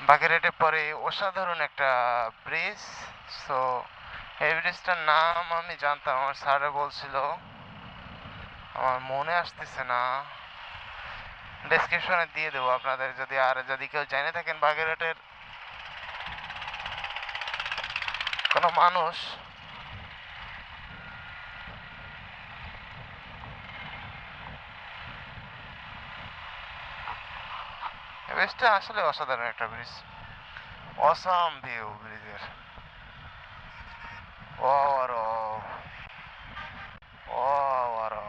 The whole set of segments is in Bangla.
বাগেরহাটে পরে অসাধারণ একটা ব্রিজ। সো এই ব্রিজটার নাম আমি জানতাম, আমার স্যারে বলছিল। আমার মনে আসতেছে না। ডেসক্রিপশনে দিয়ে দেবো আপনাদের, যদি আর যদি কেউ জেনে থাকেন বাগেরহাটের কোনো মানুষ ব্রিজটা আসলে অসাধারণ একটা ব্রিজ। অসাম ভিউ ব্রিজের। ওরো ওরো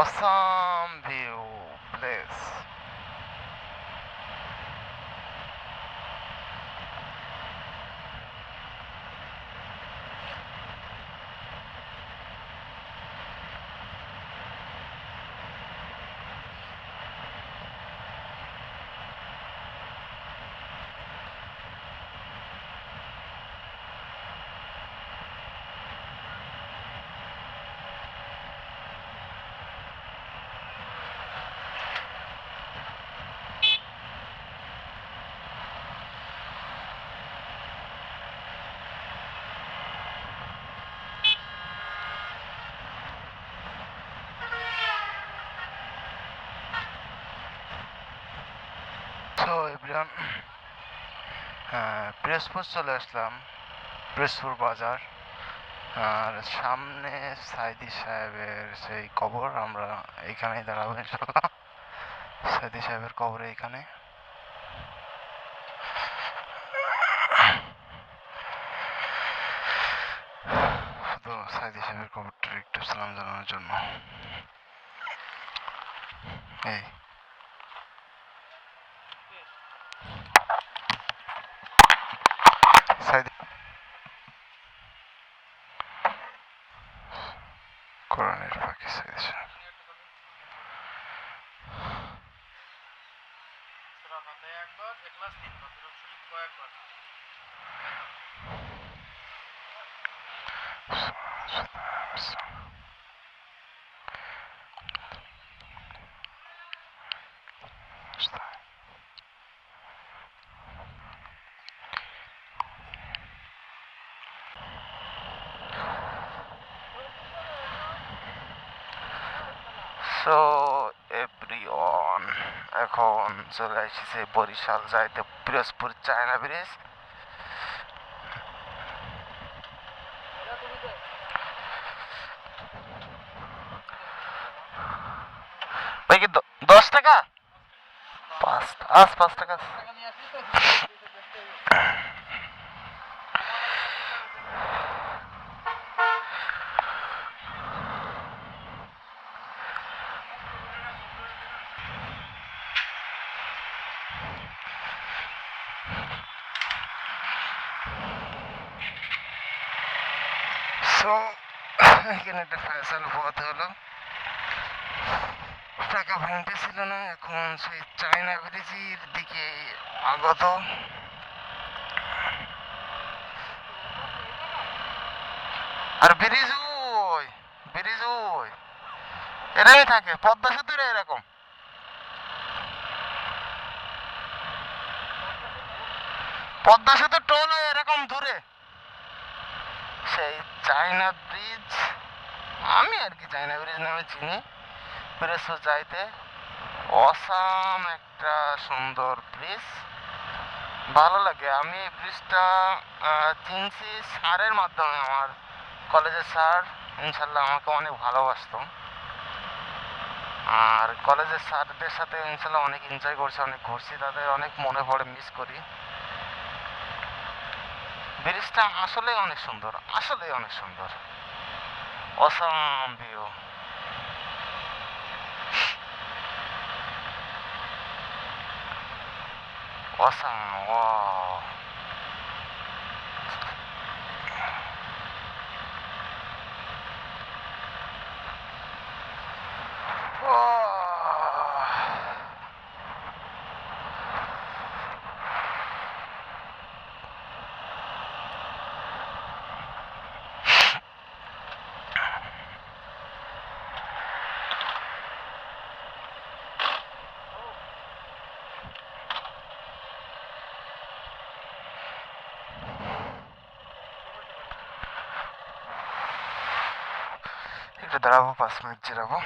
অসাম view তো এভরিওয়ান পিরোজপুর চলে আসলাম, পিরোজপুর বাজার। আর সামনে সাইদি সাহেবের সেই কবর, আমরা এইখানেই দাঁড়াবো ইনশাল্লাহ সাইদি সাহেবের কবর এইখানে। শুধু সাইদি সাহেবের কবরটার একটু সালাম জানানোর জন্য। এই সাইদি কোরআনের পাখি সাইদি সাহেব একবার এক্লাস তিনবার দুরূপ শরীফ কয়েকবার সো এভরিওয়ান এখন চলে এসেছে বরিশাল যাইতে পিরোজপুর চায়না ব্রিজ। দশ টাকা? পাঁচ পাঁচ টাকা। সো এখানে একটা ফ্যাশন পথ হলো। টাকা ভাঙতে ছিল না, এখন সেই চায়না ব্রিজের দিকে আগত। আর ব্রিজ ওই ব্রিজ ওই। এরাই থাকে, পদ্মা সেতুরে এরকম। পদ্মা সেতু টোল এরকম দূরে। সেই চায়না ব্রিজ আমি আর কি চায়না ব্রিজ নামে চিনি। পিরোজপুর যাইতে অসাম একটা সুন্দর ব্রিজ ভালো লাগে। আমি এই ব্রিজটা চিনছি স্যারের মাধ্যমে আমার কলেজের স্যার ইনশাল্লাহ আমাকে অনেক ভালোবাসতো। আর কলেজের স্যারদের সাথে ইনশাল্লাহ অনেক এনজয় করছি, অনেক ঘুরছি, তাদের অনেক মনে পড়ে মিস করি। ব্রিজটা আসলে অনেক সুন্দর আসলে অনেক সুন্দর অসম ভিউ অসম ও Oh. দাঁড়াবো পাঁচ মিনিট জিরাবো।